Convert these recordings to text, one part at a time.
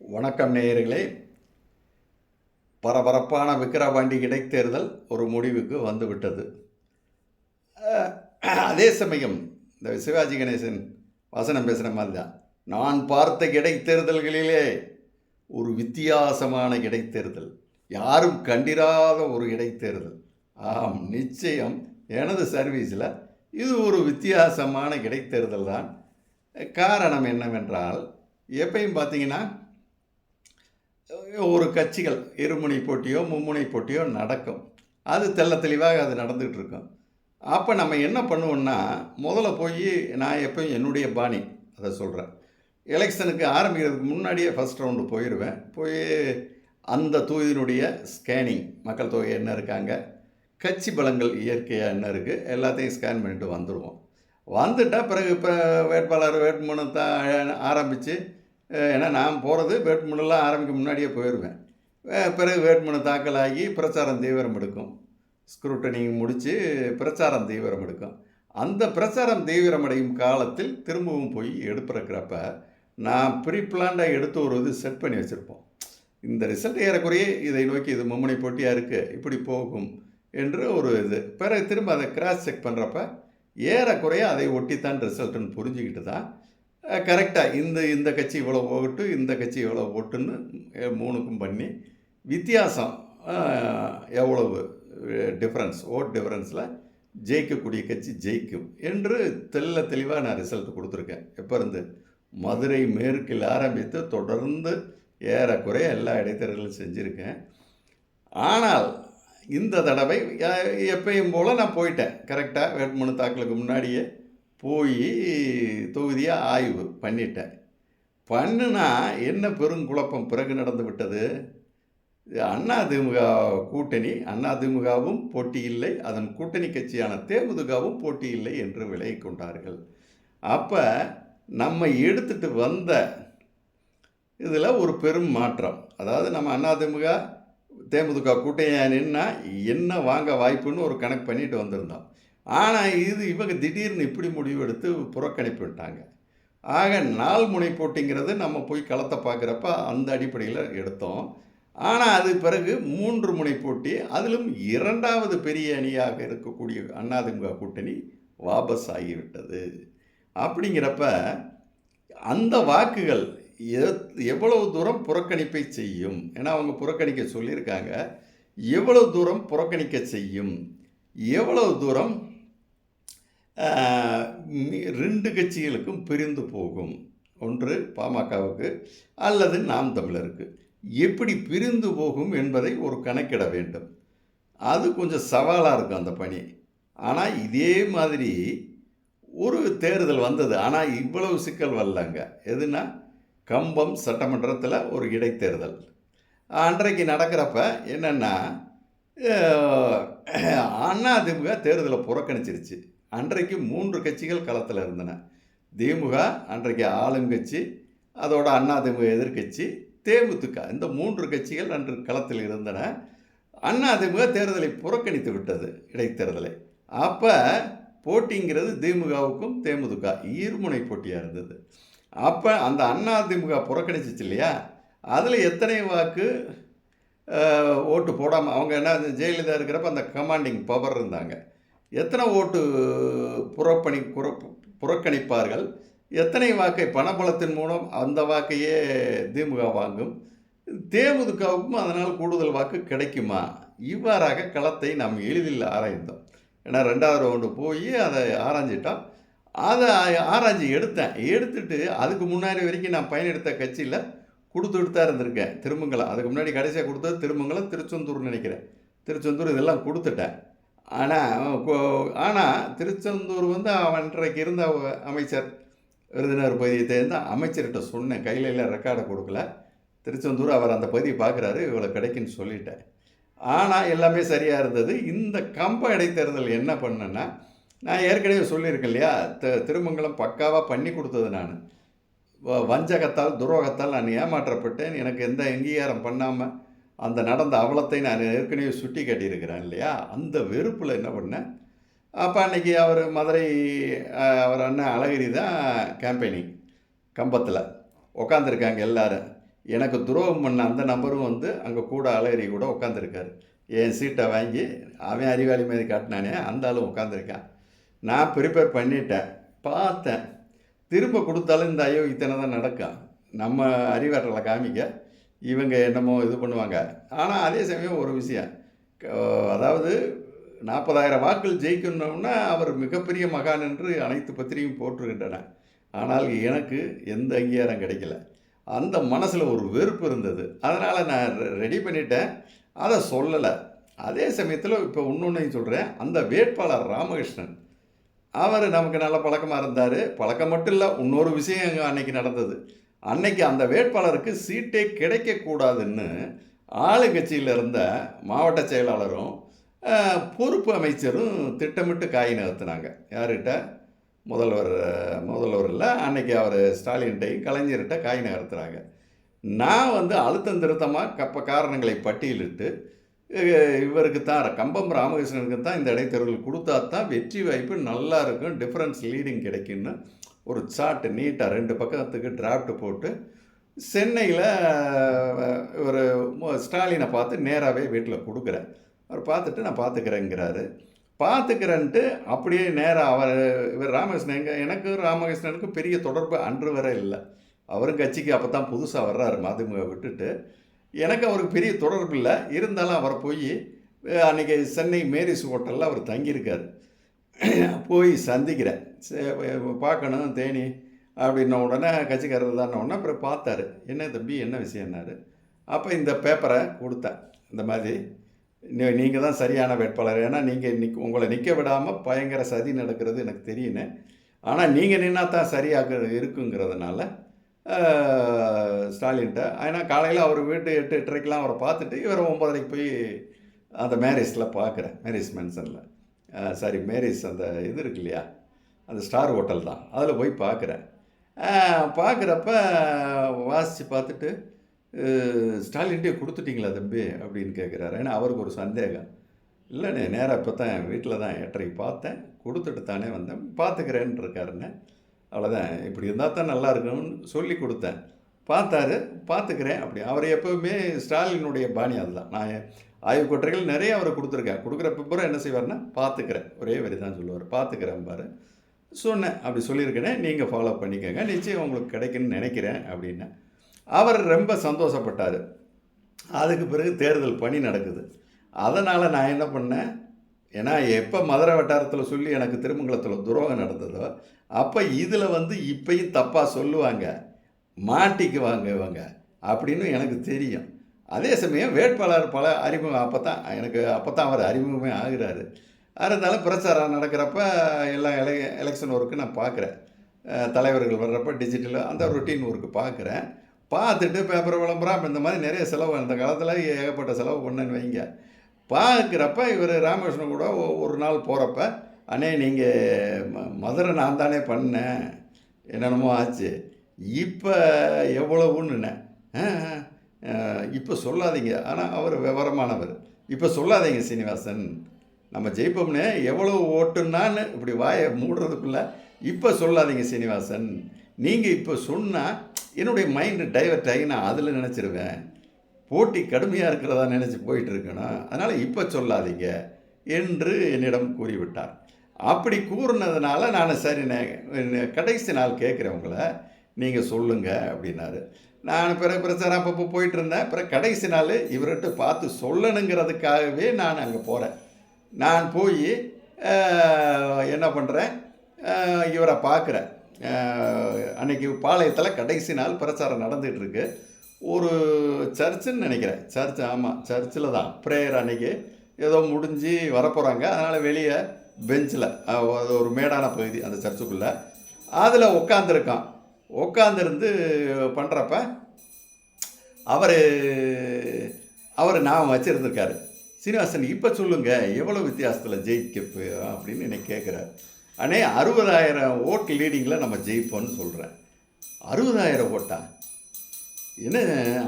வணக்கம் நேயர்களே. பரபரப்பான விக்கிரவாண்டி இடைத்தேர்தல் ஒரு முடிவுக்கு வந்துவிட்டது. அதே சமயம் இந்த சிவாஜி கணேசன் வசனம் பேசுகிற மாதிரி தான். நான் பார்த்த இடைத்தேர்தல்களிலே ஒரு வித்தியாசமான இடைத்தேர்தல். யாரும் கண்டிராத ஒரு இடைத்தேர்தல். ஆம் நிச்சயம் எனது சர்வீஸில் இது ஒரு வித்தியாசமான இடைத்தேர்தல் தான். காரணம் என்னவென்றால் எப்பயும் பார்த்தீங்கன்னா ஒரு கட்சிகள் இருமுனை போட்டியோ மும்முனை போட்டியோ நடக்கும். அது தெள்ள தெளிவாக அது நடந்துகிட்டு இருக்கும் அப்போ நம்ம என்ன பண்ணுவோம்னா முதல்ல போய் நான் எப்பயும் என்னுடைய பாணி அதை சொல்கிறேன் எலெக்ஷனுக்கு ஆரம்பிக்கிறதுக்கு முன்னாடியே ஃபஸ்ட் ரவுண்டு போயிடுவேன் போய் அந்த தொகுதியினுடைய ஸ்கேனிங் மக்கள் தொகை என்ன இருக்காங்க கட்சி பலங்கள் இயற்கையாக என்ன இருக்குது எல்லாத்தையும் ஸ்கேன் பண்ணிட்டு வந்துடுவோம் வந்துட்டால் பிறகு இப்போ வேட்பாளர் வேட்புமனு தான் ஆரம்பித்து ஏன்னா நான் போகிறது வேட்புமனுலாம் ஆரம்பிக்க முன்னாடியே போயிடுவேன் பிறகு வேட்புமனு தாக்கலாகி பிரச்சாரம் தீவிரம் எடுக்கும். ஸ்க்ரூட்டனிங் முடித்து பிரச்சாரம் தீவிரம் எடுக்கும். அந்த பிரச்சாரம் தீவிரமடையும் காலத்தில் திரும்பவும் போய் எடுப்பிறக்கிறப்ப நான் ப்ரீ பிளான்டாக எடுத்து ஒரு இது செட் பண்ணி வச்சுருப்போம். இந்த ரிசல்ட் ஏறக்குறைய இதை நோக்கி இது மும்முனை போட்டியாக இருக்குது இப்படி போகும் என்று ஒரு இது. பிறகு திரும்ப அதை கிராஸ் செக் பண்ணுறப்ப ஏறக்குறைய அதை ஒட்டித்தான் ரிசல்ட்டுன்னு புரிஞ்சுக்கிட்டு தான் கரெக்டாக இந்த இந்த கட்சி இவ்வளோ ஓட்டு இந்த கட்சி இவ்வளோ ஓட்டுன்னு மூணுக்கும் பண்ணி வித்தியாசம் எவ்வளவு டிஃப்ரென்ஸ் ஓட் டிஃப்ரென்ஸில் ஜெயிக்கக்கூடிய கட்சி ஜெயிக்கும் என்று தெல்ல தெளிவாக நான் ரிசல்ட் கொடுத்துருக்கேன். எப்போ இருந்து? மதுரை மேற்கில் ஆரம்பித்து தொடர்ந்து ஏறக்குறைய எல்லா இடைத்தேர்தலும் செஞ்சுருக்கேன். ஆனால் இந்த தடவை எப்பயும் போல் நான் போயிட்டேன். கரெக்டாக வேட்புமனு தாக்கலுக்கு முன்னாடியே போய் தொகுதியாக ஆய்வு பண்ணிட்டேன். பண்ணுனா என்ன பெருங்குழப்பம் பிறகு நடந்து விட்டது. அதிமுக கூட்டணி அதிமுகவும் போட்டி இல்லை. அதன் கூட்டணி கட்சியான தேமுதிகவும் போட்டி இல்லை என்று விலகி கொண்டார்கள். அப்போ நம்ம எடுத்துட்டு வந்த இதில் ஒரு பெரும் மாற்றம். அதாவது நம்ம அதிமுக தேமுதிக கூட்டணியாக நின்னா என்ன வாங்க வாய்ப்புன்னு ஒரு கணக்கு பண்ணிட்டு வந்திருந்தோம். ஆனால் இது இவங்க திடீர்னு இப்படி முடிவெடுத்து புறக்கணிப்பு விட்டாங்க. ஆக நாள் முனை போட்டிங்கிறது நம்ம போய் களத்தை பார்க்குறப்ப அந்த அடிப்படையில் எடுத்தோம். ஆனால் அது பிறகு மூன்று முனை போட்டி அதிலும் இரண்டாவது பெரிய அணியாக இருக்கக்கூடிய அண்ணாதிமுக கூட்டணி வாபஸ் ஆகிவிட்டது. அப்படிங்கிறப்ப அந்த வாக்குகள் எத்- எவ்வளவு தூரம் புறக்கணிப்பை செய்யும்? ஏன்னா அவங்க புறக்கணிக்க சொல்லியிருக்காங்க. எவ்வளவு தூரம் புறக்கணிக்க செய்யும்? எவ்வளவு தூரம் ரெண்டு கட்சிகளுக்கும் பிரிந்து போகும். ஒன்று பாமகவுக்கு அல்லது நாம் தமிழருக்கு. எப்படி பிரிந்து போகும் என்பதை ஒரு கணக்கிட வேண்டும். அது கொஞ்சம் சவாலாக இருக்கும் அந்த பணி. ஆனால் இதே மாதிரி ஒரு தேர்தல் வந்தது. ஆனால் இவ்வளவு சிக்கல் வரலங்க. எதுனா கம்பம் சட்டமன்றத்தில் ஒரு இடைத்தேர்தல். அன்றைக்கு நடக்கிறப்ப என்னென்னா அதிமுக தேர்தலை புறக்கணிச்சிருச்சு. அன்றைக்கு மூன்று கட்சிகள் களத்தில் இருந்தன. திமுக அன்றைக்கு ஆளுங்கட்சி அதோட அதிமுக எதிர்க்கட்சி தேமுதிக. இந்த மூன்று கட்சிகள் அன்று களத்தில் இருந்தன. அதிமுக தேர்தலை புறக்கணித்து விட்டது இடைத்தேர்தலை. அப்போ போட்டிங்கிறது திமுகவுக்கும் தேமுதிக. ஈர்முனை போட்டியாக இருந்தது. அப்போ அந்த அதிமுக புறக்கணிச்சிச்சு இல்லையா? அதில் எத்தனை வாக்கு ஓட்டு போடாமல் அவங்க என்ன ஜெயலலிதா இருக்கிறப்ப அந்த கமாண்டிங் பவர் இருந்தாங்க. எத்தனை ஓட்டு புறப்பணி புற புறக்கணிப்பார்கள்? எத்தனை வாக்கை பணபலத்தின் மூலம் அந்த வாக்கையே திமுக வாங்கும்? தேமுதிகவுக்கும் அதனால் கூடுதல் வாக்கு கிடைக்குமா? இவ்வாறாக களத்தை நாம் எளிதில் ஆராய்ந்தோம். ஏன்னா ரெண்டாவது ரவுண்டு போய் அதை ஆராய்ஞ்சிட்டோம். அதை ஆராய்ஞ்சி எடுத்தேன். எடுத்துட்டு அதுக்கு முன்னாடி வரைக்கும் நான் பயனெடுத்த கட்சியில் கொடுத்துட்டு தான் இருந்திருக்கேன். திருமங்கலம். அதுக்கு முன்னாடி கடைசியாக கொடுத்தது திருமங்கலம் திருச்செந்தூர்னு நினைக்கிறேன். திருச்செந்தூர் இதெல்லாம் கொடுத்துட்டேன். ஆனால் ஆனால் திருச்செந்தூர் வந்து அன்றைக்கு இருந்த அமைச்சர் விருதுநர் பகுதியை சேர்ந்த அமைச்சர்கிட்ட சொன்னேன். கையில் எல்லாம் ரெக்கார்டை கொடுக்கல. திருச்செந்தூர் அவர் அந்த பகுதியை பார்க்குறாரு இவ்வளோ கிடைக்குன்னு சொல்லிட்டேன். ஆனால் எல்லாமே சரியாக இருந்தது. இந்த கம்ப இடைத்தேர்தல் என்ன பண்ணேன்னா நான் ஏற்கனவே சொல்லியிருக்கேன் இல்லையா த திருமங்கலம் பக்காவாக பண்ணி கொடுத்தது நான். வ- வஞ்சகத்தால் துரோகத்தால் நான் ஏமாற்றப்பட்டேன். எனக்கு எந்த அங்கீகாரம் பண்ணாமல் அந்த நடந்த அவலத்தை நான் ஏற்கனவே சுட்டி காட்டியிருக்கிறேன் இல்லையா? அந்த வெறுப்பில் என்ன பண்ணேன்? அப்போ அன்னைக்கு அவர் மதுரை அவர் அண்ணன் அழகிரி தான் கேம்பெயினிங் கம்பத்தில். உட்காந்துருக்காங்க எல்லோரும். எனக்கு துரோகம் பண்ண அந்த நம்பரும் வந்து அங்கே கூட அழகிரி கூட உட்காந்துருக்காரு என் சீட்டை வாங்கி அவன் அறிவாளி மாதிரி காட்டினானே அந்த ஆளும் உட்காந்துருக்கான் நான் ப்ரிப்பேர் பண்ணிட்டேன். பார்த்தேன். திரும்ப கொடுத்தாலும் இந்த அயோக்கியத்தனை தான் நடக்கும். நம்ம அறிவாற்றலை காமிக்க இவங்க என்னமோ இது பண்ணுவாங்க. ஆனால் அதே சமயம் ஒரு விஷயம். அதாவது நாற்பதாயிரம் வாக்கள் ஜெயிக்கணும்னா அவர் மிகப்பெரிய மகான் என்று அனைத்து பத்திரிகையும் போற்றுகின்றன. ஆனால் எனக்கு எந்த அங்கீகாரம் கிடைக்கல. அந்த மனசில் ஒரு வெறுப்பு இருந்தது. அதனால் நான் ரெடி பண்ணிட்டேன். அதை சொல்லலை. அதே சமயத்தில் இப்போ இன்னொன்றையும் சொல்கிறேன் அந்த வேட்பாளர் ராமகிருஷ்ணன் அவர் நமக்கு நல்ல பழக்கமாக இருந்தார். பழக்கம் மட்டும் இல்லை இன்னொரு விஷயம் அங்கே அன்னைக்கு நடந்தது. அன்னைக்கு அந்த வேட்பாளருக்கு சீட்டே கிடைக்கக்கூடாதுன்னு ஆளுங்கட்சியில் இருந்த மாவட்ட செயலாளரும் பொறுப்பு அமைச்சரும் திட்டமிட்டு காய் நகர்த்தினாங்க. யார்கிட்ட? முதல்வர் முதல்வர் இல்லை. அன்னைக்கு அவர் ஸ்டாலின்கிட்டையும் கலைஞர்கிட்ட காய் நகர்த்துறாங்க. நான் வந்து அழுத்தம் திருத்தமாக கப்ப காரணங்களை பட்டியலிட்டு இவருக்கு தான் கம்பம் ராமகிருஷ்ணனுக்கு தான் இந்த இடைத்தேர்தல் கொடுத்தா தான் வெற்றி வாய்ப்பு நல்லா இருக்கும் டிஃப்ரென்ஸ் லீடிங் கிடைக்குன்னு ஒரு சார்ட்டு நீட்டாக ரெண்டு பக்கத்துக்கு டிராஃப்ட் போட்டு சென்னையில் ஒரு ஸ்டாலினை பார்த்து நேராகவே வீட்டில் கொடுக்குறேன் அவர் பார்த்துட்டு நான் பார்த்துக்கிறேங்கிறாரு. பார்த்துக்கிறேன்ட்டு அப்படியே நேராக அவர் இவர் ராமகிருஷ்ணன் எங்க எனக்கு ராமகிருஷ்ணனுக்கு பெரிய தொடர்பு அன்று வரை இல்லை. அவரும் கட்சிக்கு அப்போ தான் புதுசாக வர்றாரு மதிமுக விட்டுட்டு. எனக்கு அவருக்கு பெரிய தொடர்பு இல்லை. இருந்தாலும் அவரை போய் அன்றைக்கி அன்னைக்கு சென்னை மேரிஸ் ஹோட்டலில் அவர் தங்கியிருக்கார். போய் சந்திக்கிறேன். பார்க்கணும் தேனி அப்படின்ன உடனே கட்சிக்காரர் தான் உடனே அப்புறம் பார்த்தாரு. என்ன தம்பி என்ன விஷயம்னாரு? அப்போ இந்த பேப்பரை கொடுத்தேன். இந்த மாதிரி நீங்கள் தான் சரியான வேட்பாளர். ஏன்னா நீங்கள் நிக் உங்களை நிற்க விடாமல் பயங்கர சதி நடக்கிறது எனக்கு தெரியுன்னு ஆனால் நீங்கள் நின்னா தான் சரியாக இருக்குங்கிறதுனால ஸ்டாலின்ட்ட ஸ்டாலின்கிட்ட ஏன்னா காலையில் அவர் வீட்டு எட்டு எட்டரைக்கெலாம் அவரை பார்த்துட்டு இவர் ஒம்பதரைக்கு போய் அந்த மேரேஜில் பார்க்குறேன். மேரேஜ் மென்ஷனில் சாரி மேரேஜ் அந்த இது இருக்கு இல்லையா? அந்த ஸ்டார் ஹோட்டல் தான். அதில் போய் பார்க்குறேன். பார்க்குறப்ப வாசித்து பார்த்துட்டு அஹ், ஸ்டாலின்ட்டே கொடுத்துட்டிங்களா தம்பி? அப்படின்னு கேட்குறாரு. ஏன்னா அவருக்கு ஒரு சந்தேகம். இல்லைண்ணே நேராக இப்போ தான் வீட்டில் தான் எட்டரைக்கு பார்த்தேன். கொடுத்துட்டு தானே வந்தேன். பார்த்துக்கிறேன்னு இருக்காருண்ணே அவ்வளோதான் இப்படி இருந்தால் தான் நல்லா இருக்கணும்னு சொல்லி கொடுத்தேன். பார்த்தாரு. பார்த்துக்கிறேன். அப்படி. அவர் எப்போவுமே ஸ்டாலினுடைய பாணி அதுதான். நான் ஆய்வு கட்டுரைகள் நிறைய அவர் கொடுத்துருக்கேன். கொடுக்குற பிப்புறம் என்ன செய்வார்னா பார்த்துக்கிறேன். ஒரே வரி தான் சொல்லுவார். பார்த்துக்கிறேன் பாரு. சொன்னேன். அப்படி சொல்லியிருக்கேனே நீங்கள் ஃபாலோ பண்ணிக்கோங்க. நிச்சயம் உங்களுக்கு கிடைக்குன்னு நினைக்கிறேன் அப்படின்னு. அவர் ரொம்ப சந்தோஷப்பட்டார். அதுக்கு பிறகு தேர்தல் பணி நடக்குது. அதனால் நான் என்ன பண்ணேன்? ஏன்னா எப்போ மதுரை வட்டாரத்தில் சொல்லி எனக்கு திருமங்கலத்தில் துரோகம் நடந்ததோ அப்போ இதில் வந்து இப்பையும் தப்பாக சொல்லுவாங்க. மாட்டிக்குவாங்க இவங்க அப்படின்னு எனக்கு தெரியும். அதே சமயம் வேட்பாளர் பல அறிமுகம் அப்போ தான் எனக்கு அப்போ தான் அவர் அறிமுகமே ஆகிறாரு. இருந்தாலும் பிரச்சாரம் நடக்கிறப்ப எல்லா எல எலெக்ஷன் ஒர்க்கு நான் பார்க்குறேன் தலைவர்கள் வர்றப்ப டிஜிட்டலு அந்த ரொட்டீன் ஒர்க்கு பார்க்குறேன் பார்த்துட்டு பேப்பர் விளம்பரம் இந்த மாதிரி நிறைய செலவு அந்த காலத்தில் ஏகப்பட்ட செலவு பண்ணேன்னு வைங்க. பார்க்குறப்ப இவர் ராமகிருஷ்ணன் கூட ஒரு நாள் போகிறப்ப அண்ணே நீங்கள் ம மதுரை நான் தானே பண்ணேன். என்னென்னமோ ஆச்சு. இப்போ எவ்வளவுன்னு இப்போ சொல்லாதீங்க. ஆனால் அவர் விவரமானவர். இப்போ சொல்லாதீங்க சீனிவாசன். நம்ம ஜெயிப்போம்னு எவ்வளோ ஓட்டுனான்னு இப்படி வாயை மூடுறதுக்குள்ள இப்போ சொல்லாதீங்க சீனிவாசன். நீங்கள் இப்போ சொன்னால் என்னுடைய மைண்டு டைவர்ட் ஆகி நான் அதில் நினச்சிருவேன். போட்டி கடுமையாக இருக்கிறதா நினச்சி போயிட்டு இருக்கணும். அதனால் இப்போ சொல்லாதீங்க என்று என்னிடம் கூறிவிட்டார். அப்படி கூறினதுனால நான் சரி கடைசி நாள் கேட்குறேன் உங்களை. நீங்கள் சொல்லுங்கள் அப்படின்னாரு. நான் பிறகு பிரச்சாரம் அப்பப்போ போயிட்டு இருந்தேன். பிறகு கடைசி நாள் இவர்கிட்ட பார்த்து சொல்லணுங்கிறதுக்காகவே நான் அங்கே போகிறேன் நான் போய் என்ன பண்ணுறேன் இவரை பார்க்குறேன். அன்னைக்கு பாளையத்தில் கடைசி நாள் பிரச்சாரம் நடந்துகிட்ருக்கு. ஒரு சர்ச்சுன்னு நினைக்கிறேன். சர்ச் ஆமாம் சர்ச்சில் தான். ப்ரேயர் அன்னைக்கு ஏதோ முடிஞ்சு வரப்போகிறாங்க அதனால் வெளியே பெஞ்சில் அது ஒரு மேடான பகுதி அந்த சர்ச்சுக்குள்ளே. அதில் உட்காந்துருக்கான் உட்காந்துருந்து பண்ணுறப்ப அவர் அவர் நாம் வச்சுருந்துருக்காரு. சீனிவாசன் இப்போ சொல்லுங்கள் எவ்வளோ வித்தியாசத்தில் ஜெயிக்க அப்படின்னு என்னை கேட்குறாரு அண்ணே அறுபதாயிரம் ஓட்டு லீடிங்கில் நம்ம ஜெயிப்போம்னு சொல்கிறேன் அறுபதாயிரம் ஓட்டா? என்ன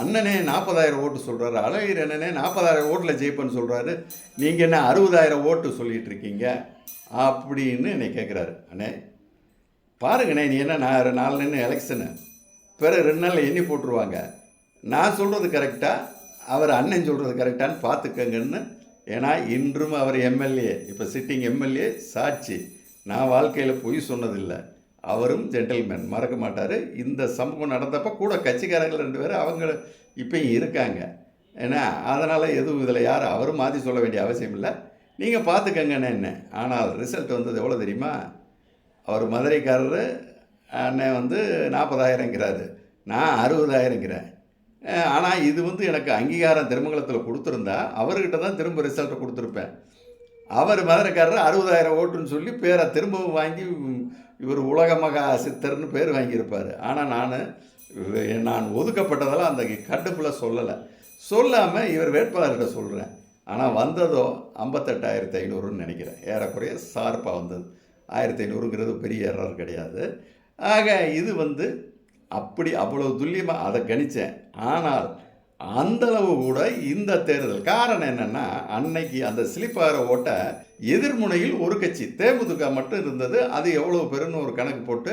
அண்ணனே நாற்பதாயிரம் ஓட்டு சொல்கிறாரு அழகிர் அண்ணனே நாற்பதாயிரம் ஓட்டில் ஜெயிப்பேன்னு சொல்கிறாரு நீங்கள் என்ன அறுபதாயிரம் ஓட்டு சொல்லிகிட்டு இருக்கீங்க? அப்படின்னு என்னை கேட்குறாரு அண்ணே பாருங்கண்ணே நீ என்ன நான் நாலு நின்று எலெக்ஷனு பிறகு ரெண்டு நாளில் எண்ணி போட்டுருவாங்க. நான் சொல்கிறது கரெக்டாக அவர் அண்ணன் சொல்கிறது கரெக்டான்னு பார்த்துக்கங்கன்னு. ஏன்னா இன்றும் அவர் எம்எல்ஏ. இப்போ சிட்டிங் எம்எல்ஏ சாட்சி. நான் வாழ்க்கையில் பொய் சொன்னதில்லை. அவரும் ஜென்டில்மேன் மறக்க மாட்டார். இந்த சம்பவம் நடந்தப்போ கூட கட்சிக்காரங்கள் ரெண்டு பேரும் அவங்க இப்பயும் இருக்காங்க. ஏன்னா அதனால் எதுவும் இதில் யாரும் அவரும் மாற்றி சொல்ல வேண்டிய அவசியம் இல்லை. நீங்கள் பார்த்துக்கங்கன்னு என்ன? ஆனால் ரிசல்ட் வந்தது எவ்வளோ தெரியுமா? அவர் மதுரைக்காரர் அண்ணன் வந்து நாற்பதாயிரங்கிறாரு நான் அறுபதாயிரங்கிறேன். ஆனால் இது வந்து எனக்கு அங்கீகாரம் திருமங்கலத்தில் கொடுத்துருந்தா அவர்கிட்ட தான் திரும்ப ரிசல்ட்டை கொடுத்துருப்பேன். அவர் மதுரைக்காரர் அறுபதாயிரம் ஓட்டுன்னு சொல்லி பேரை திரும்பவும் வாங்கி இவர் உலக மகா சித்தர்னு பேர் வாங்கியிருப்பார். ஆனால் நான் நான் ஒதுக்கப்பட்டதெல்லாம் அந்த கடுப்பில் சொல்லலை. சொல்லாமல் இவர் வேட்பாளர்கிட்ட சொல்கிறேன் ஆனால் வந்ததோ ஐம்பத்தெட்டாயிரத்தி ஐநூறுன்னு நினைக்கிறேன். ஏறக்குறைய சார்பாக வந்தது. ஆயிரத்தி ஐநூறுங்கிறது பெரிய எரர் கிடையாது. ஆக இது வந்து அப்படி அவ்வளோ துல்லியமாக அதை கணித்தேன் ஆனால் அந்தளவு கூட இந்த தேர்தல். காரணம் என்னென்னா அன்னைக்கு அந்த ஸ்லிப்பார ஓட்ட எதிர்முனையில் ஒரு கட்சி தேமுதிக மட்டும் இருந்தது. அது எவ்வளோ பெருன்னு ஒரு கணக்கு போட்டு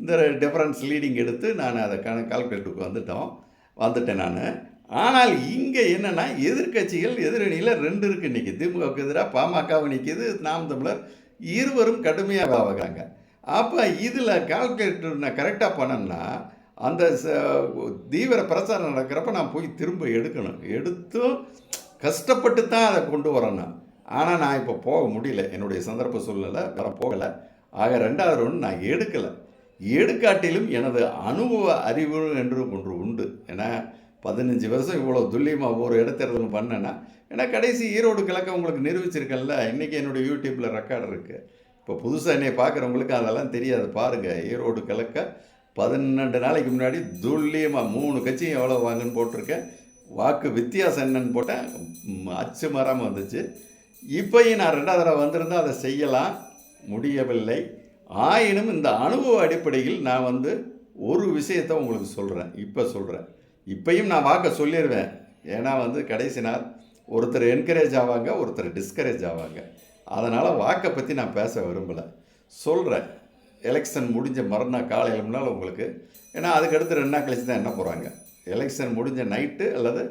இந்த டிஃபரன்ஸ் லீடிங் எடுத்து நான் அதை கண கால்குலேட்டுக்கு வந்துட்டோம். வந்துட்டேன் நான். ஆனால் இங்கே என்னென்னா எதிர்க்கட்சிகள் எதிரணியில் ரெண்டு இருக்குது இன்றைக்கி திமுகவுக்கு எதிராக பாமகவும் நிற்கிது நாம் தமிழர் இருவரும் கடுமையாக ஆகிறாங்க அப்போ இதில் கால்குலேட்டர் நான் கரெக்டாக பண்ணேன்னா அந்த தீவிர பிரச்சாரம் நடக்கிறப்ப நான் போய் திரும்ப எடுக்கணும். எடுத்தும் கஷ்டப்பட்டு தான் அதை கொண்டு வரணும் ஆனால் நான் இப்போ போக முடியல. என்னுடைய சந்தர்ப்ப சூழ்நிலை வர போகலை. ஆக ரெண்டாவது ஒன்று நான் எடுக்கலை. எடுக்காட்டிலும் எனது அனுபவ அறிவு என்று ஒன்று உண்டு. ஏன்னா பதினஞ்சு வருஷம் இவ்வளோ துல்லியமாக ஒரு இடத்தேர்தல் பண்ணேன்னா ஏன்னா கடைசி ஈரோடு கிழக்க உங்களுக்கு நிரூபிச்சிருக்கேன்ல. இன்றைக்கி என்னுடைய யூடியூப்பில் ரெக்கார்டு இருக்குது இப்போ புதுசாக என்னை பார்க்குறவங்களுக்கு அதெல்லாம் தெரியாது. பாருங்கள் ஈரோடு கிழக்க பதினெண்டு நாளைக்கு முன்னாடி துல்லியமாக மூணு கட்சியும் எவ்வளோ வாங்குன்னு போட்டிருக்கேன். வாக்கு வித்தியாசம் என்னன்னு போட்டேன். அச்சு மாறாமல் வந்துச்சு. இப்போயும் நான் ரெண்டாவது தடவை வந்திருந்தால் அதை செய்யலாம். முடியவில்லை. ஆயினும் இந்த அனுபவ அடிப்படையில் நான் வந்து ஒரு விஷயத்தை உங்களுக்கு சொல்கிறேன் இப்போ சொல்கிறேன் இப்பையும் நான் வாக்க சொல்லிடுவேன் ஏன்னா வந்து கடைசி நாள் ஒருத்தர் என்கரேஜ் ஆவாங்க ஒருத்தர் டிஸ்கரேஜ் ஆவாங்க. அதனால் வாக்கை பற்றி நான் பேச விரும்பலை. சொல்கிறேன் எலெக்ஷன் முடிஞ்ச மறுநாள் காலையில் முன்னால் உங்களுக்கு. ஏன்னா அதுக்கடுத்து ரெண்டு நாள் கழிச்சு தான் என்ன போகிறாங்க எலெக்ஷன் முடிஞ்ச நைட்டு அல்லது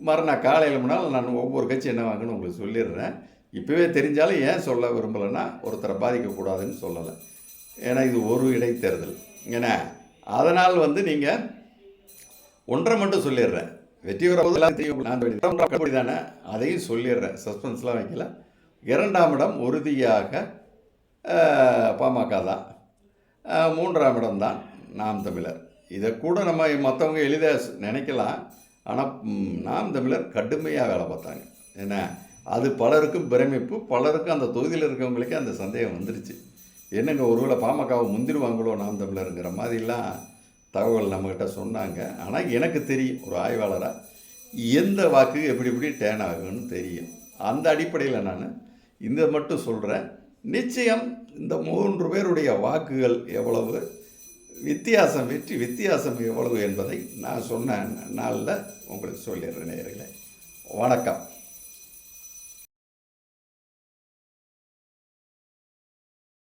மறுநாள் காலையில் முன்னால் நான் ஒவ்வொரு கட்சி என்ன வாங்கன்னு உங்களுக்கு சொல்லிடுறேன். இப்போவே தெரிஞ்சாலும் ஏன் சொல்ல விரும்பலைன்னா ஒருத்தரை பாதிக்கக்கூடாதுன்னு சொல்லலை. ஏன்னா இது ஒரு இடைத்தேர்தல். ஏன்னா அதனால் வந்து நீங்கள் ஒன்றை மட்டும் சொல்லிடுறேன். வெற்றி பெற தெரியும். தானே அதையும் சொல்லிடுறேன். சஸ்பென்ஸ்லாம் வைக்கல. இரண்டாம் இடம் உறுதியாக பாமக தான். மூன்றாம் இடம் தான் நாம் தமிழர். இதை கூட நம்ம மற்றவங்க எளிதாக நினைக்கலாம். ஆனால் நாம் தமிழர் கடுமையாக வேலை பார்த்தாங்க. ஏன்னா அது பலருக்கும் பிரமிப்பு பலருக்கும் அந்த தொகுதியில் இருக்கவங்களுக்கே அந்த சந்தேகம் வந்துருச்சு. என்னங்க ஒருவேளை பாமகவை முந்திருவாங்களோ நாம் தமிழருங்கிற மாதிரிலாம் தகவல் நம்மக்கிட்ட சொன்னாங்க. ஆனால் எனக்கு தெரியும் ஒரு ஆய்வாளராக எந்த வாக்கு எப்படி எப்படி டேன் ஆகுன்னு தெரியும். அந்த அடிப்படையில் நான் இந்த மட்டும் சொல்கிறேன் நிச்சயம் இந்த மூன்று பேருடைய வாக்குகள் எவ்வளவு? வித்தியாசம் வெற்றி வித்தியாசம் எவ்வளவு என்பதை நான் சொன்ன நாளில் உங்களுக்கு சொல்லிடுறேன் நேர்களே வணக்கம்.